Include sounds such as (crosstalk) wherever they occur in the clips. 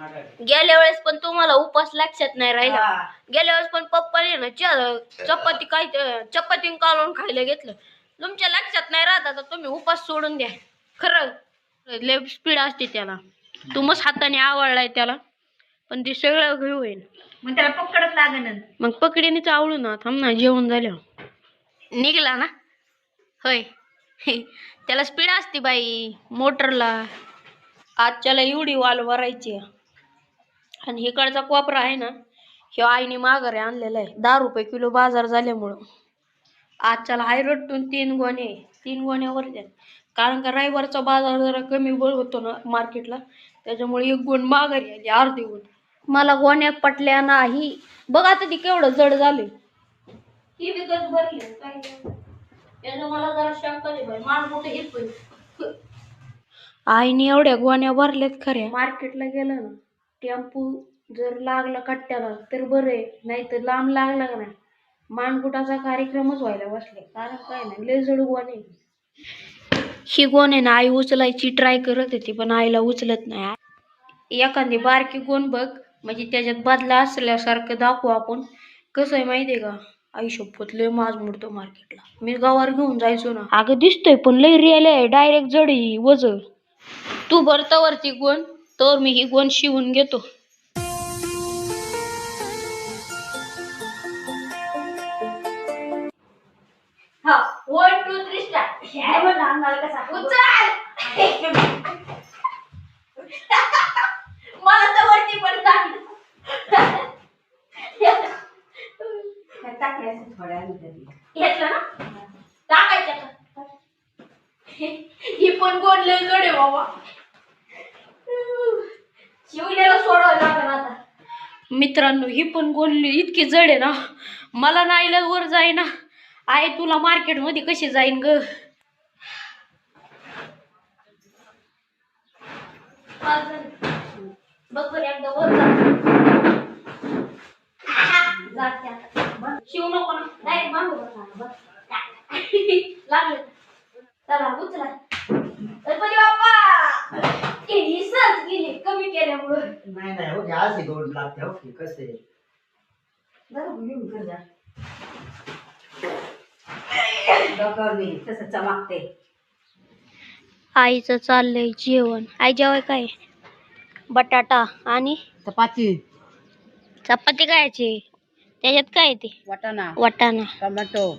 गेल्या वेळेस पण तुम्हाला उपास लक्षात नाही राहिला. हा. गेल्या वेळेस पण पप्पाने ना च- चपाती काय चपाती काढून खायला घेतलं. तुमच्या लक्षात नाही राहत आता तुम्ही उपास सोडून द्या. खरं लय स्पीड असते त्याला. तुम्हीच हाताने आवडलाय त्याला. पण ते सगळं घेऊ होईल मग त्याला पकडच लागन. मग पकडीनेच आवडू ना थांब ना जेवण झाल्यावर निघला ना? होय. त्याला स्पीड असते बाई मोटरला. आजच्याला एवढी वाल भरायची. आहे. आणि इकडचा कोपरा आहे ना हे आईने माघारी आणलेला आहे. दहा रुपये किलो बाजार झाल्यामुळं. आजच्याला हाय रट्टून तीन गोणे तीन गोण्यावर द्या कारण का रविवारचा बाजार जरा कमी बळ होतो ना मार्केटला त्याच्यामुळे एक गुण माघारी आली अर्धी गुण. मला गोण्या पटल्या नाही. बघ आता ती केवढं जड झाले. ही विकत भरली काय मला जरा शंका बाई आईने एवढ्या गोण्या भरल्यात खऱ्या. मार्केटला गेलं ना टेम्पू जर लागला कट्ट्याला तर बरं आहे. नाही तर लांब लागला का नाही? मानकुटाचा कार्यक्रमच व्हायला बसले. कारण काय नाही लय जड गोणे ही गोण आहे ना आई उचलायची ट्राय करत होती पण आईला उचलत नाही. एखादी बारकी गोण बघ म्हणजे त्याच्यात बदला असल्यासारखं दाखवू आपण. कसं आहे माहिती आहे का? आई शपथ लय माज मोडतो मार्केटला. मी गावावर घेऊन जायचो ना. अगं दिसतोय पण लय रिअल आहे. डायरेक्ट जड आहे ही वज तू भरतावरती गोण. तर मी ही गोण शिवून घेतो. हा वन टू थ्री स्टार्ट उचल! मला तर वरती पण टाकायचं थोड्या. घेतलं ना? टाकायचं ही पण गोडले जोडे बाबा. शिवलेला सोडावं लागेल आता. मित्रांनो ही पण गोडली इतकी जड आहे ना. मला नाही वर जाईना. आहे तुला मार्केटमध्ये कशी जाईन ग? बघ बरं एकदा वर जाते आता. शिवू नको ना. डायरेक्ट बांधू बघ लागलं. चला उचला. ही सहज गेली कमी केल्यामुळं. नाही नाही हो घ्या असे लागते हो की कसे जरा घेऊन कर जा. डोक्यावर गेली तसं चमकते आईचं चाललंय जेवण. आई जेवाय काय? बटाटा आणि? चपाती. चपाती खायची. त्याच्यात काय ते? वाटाणा. वाटाणा. टोमॅटो.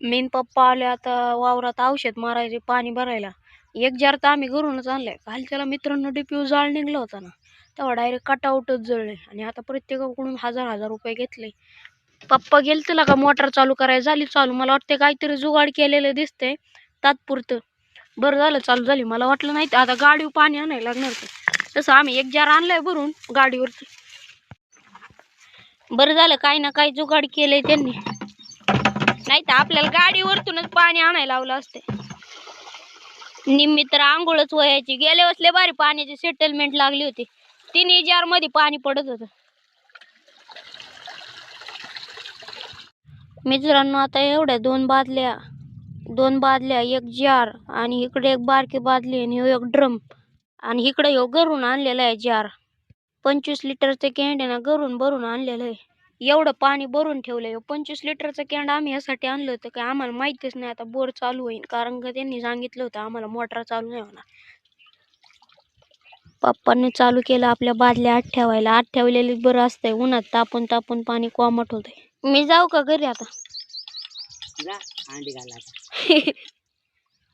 मी न पप्पा आले आता वावरात औषध मारायचे पाणी भरायला. एक जार तर आम्ही घरूनच आणलाय. काल त्याला मित्रांनो डीपीयू जाळ निघला होता ना. तेव्हा डायरेक्ट कटआउटच जळले आणि आता प्रत्येकाकडून हजार हजार रुपये घेतले. पप्पा गेल तुला का मोटर चालू करायला? झाली चालू. मला वाटते काहीतरी जुगाड केलेलं दिसतंय. तात्पुरतं. बरं झालं चालू झाली. मला वाटलं नाही तर आता गाडीवर पाणी आणायला लागणार होतं. तसं आम्ही एक जार आणलाय भरून गाडीवरती. बरं झालं काही ना काही जुगाड केलंय त्यांनी. नाही तर आपल्याला गाडीवरतूनच पाणी आणायला लावलं असते निम्मी तर आंघोळच वयाची गेल्या असले बारी भारी पाण्याची सेटलमेंट लागली होती. तिन्ही जारमध्ये पाणी पडत होतं. मित्रांनो आता एवढ्या दोन बादल्या दोन बादल्या एक जार आणि इकडे एक बारकी बादली आणि एक ड्रम आणि इकडे ह्यो घरून आणलेला आहे जार पंचवीस लिटरचं कॅन्ड ना घरून भरून आणलेलं आहे. एवढं पाणी भरून ठेवलंय. पंचवीस लिटरचं कॅन्ड आम्ही यासाठी आणलं होतं की आम्हाला माहितीच नाही. आता बोर चालू होईल कारण का त्यांनी सांगितलं होतं आम्हाला मोटर चालू नाही होणार. पप्पांनी चालू केलं आपल्या बादल्या आत ठेवायला. आत ठेवलेली बरं असतंय. उन्हात तापून तापून पाणी कोमट होतंय. मी जाऊ का घरी आता? (laughs)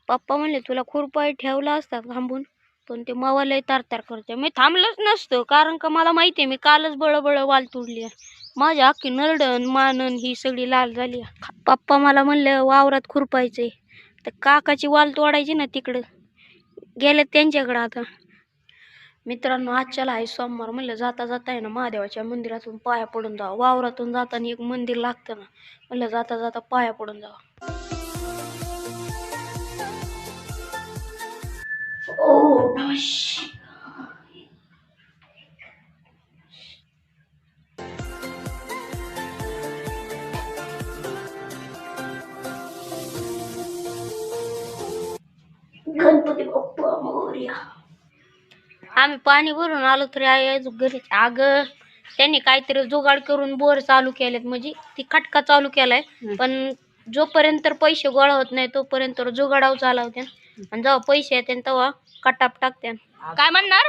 पप्पा म्हणले तुला खुरपाई ठेवला असता थांबून पण ते मवा लय तारतार करते. मी थांबलंच नसतं. कारण का मला माहिती आहे मी कालच बळबळ वाल तुडली आहे. माझी अख्खी नरडण मानन ही सगळी लाल झाली. पप्पा मला म्हणलं वावरात खुरपायचंय. तर काकाची वाल तोडायची ना तिकडं. गेले त्यांच्याकडं आता. मित्रांनो आजच्याला आहे सोमवार. म्हणलं जाता जाता आहे ना महादेवाच्या मंदिरातून पाया पडून जावं. वावरातून जाताना एक मंदिर लागतं ना. म्हणलं जाता जाता पाया पडून जावं. Oh, गणपती बाप्पा मोर्या आम्ही पाणी भरून आलो तरी आहे घरी अगं त्यांनी काहीतरी जुगाड करून बोर चालू केलेत. म्हणजे ती खटका चालू केलाय. पण जोपर्यंत पैसे गोळा होत नाही तोपर्यंत जुगाडाव चालवते आणि जेव्हा पैसे येते तेव्हा कटाप टाकते काय म्हणणार?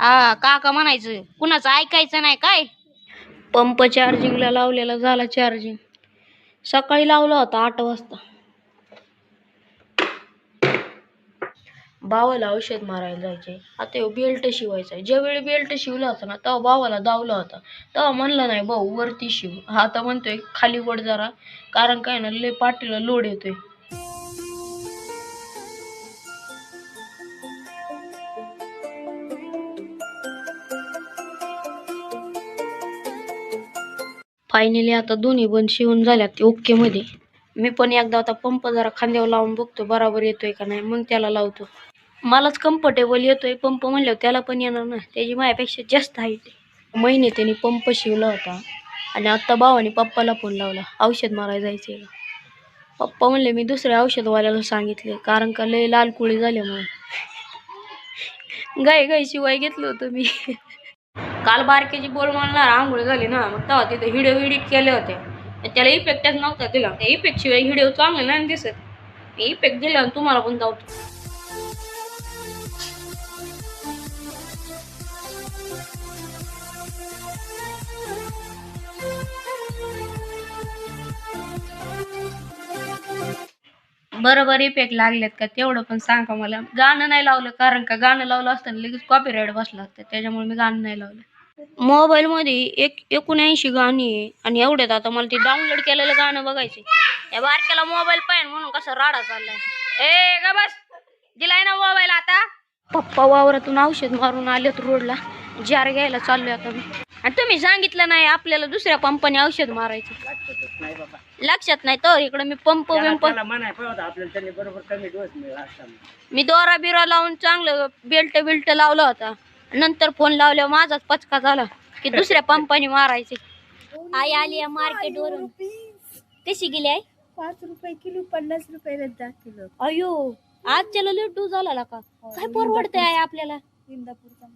हा काका म्हणायचं. कुणाचं ऐकायचं नाही काय? पंप चार्जिंगला लावलेला झाला चार्जिंग सकाळी लावला होता आठ वाजता. भावाला औषध मारायला जायचे. आता ह्यो बेल्ट शिवायचा. ज्यावेळी बेल्ट शिवला होता ना तेव्हा भावाला दावला होता. तेव्हा म्हणलं नाही भाऊ वरती शिव. आता म्हणतोय खाली वड जरा. कारण काय ना लय पाठीला लोड येतोय. फायनली आता दोन्ही पण शिवून झाल्यात ओके मध्ये. मी पण एकदा आता पंप जरा खांद्यावर लावून बघतो बराबर येतोय का नाही मग त्याला लावतो. मलाच कम्फर्टेबल येतोय. पंप म्हणल्यावर त्याला पण येणार ना त्याची माझ्यापेक्षा जास्त हाईट आहे. महिने त्याने पंप शिवला होता. आणि आत्ता भावाने पप्पाला फोन लावला. औषध मारायला जायचे पप्पा म्हणले मी दुसऱ्या औषधवाल्याला सांगितले कारण का लय लाल कुळी झाल्यामुळे गाय गाय शिवाय घेतलं होतं मी. काल बारकेची बोल म्हणणार आंघोळ झाली ना. मग तेव्हा तिथे व्हिडिओ एडिट केले होते. त्याला इफेक्टच नव्हता दिला. त्या इफेक्ट शिवाय व्हिडिओ चांगले नाही दिसत. इफेक्ट दिला तुम्हाला पण जाऊ बरोबर इफेक्ट लागलेत का तेवढं पण सांगा मला. गाणं नाही लावलं कारण का? गाणं लावलं असताना लगेच कॉपीराईट बसला होता त्याच्यामुळे मी गाणं नाही लावलं. मोबाईल मध्ये एक एकोणऐंशी गाणी आहे आणि एवढ्यात आता मला ते डाउनलोड केलेलं गाणं बघायचे या बारक्याला मोबाईल पाहिजे म्हणून कसा राडा चाललाय. ए ग बस! दिलाय ना मोबाईल आता? पप्पा वावरातून औषध मारून आलेत रोडला. जार घ्यायला चाललोय आता मी. आणि तुम्ही सांगितलं नाही आपल्याला दुसऱ्या पंपाने औषध मारायचं. नाही बाबा लक्षात नाही तर इकडे मी पंप बिंप त्याला म्हणाय पाहिजे आपल्याला त्यांनी बरोबर कमी डोस मिळाला असताना मी दोरा बिरा लावून चांगलं बेल्ट बिल्ट लावला होता. नंतर फोन लावल्यावर माझाच पचका झाला की दुसऱ्या पंपाने मारायचे. आई आली आहे मार्केट वरून. कशी गेली आई? पाच रुपये किलो पन्नास रुपये किलो अयो आज त्याला लड्डू झाला का? काय परवडतंय आई आपल्याला? इंदापूरचा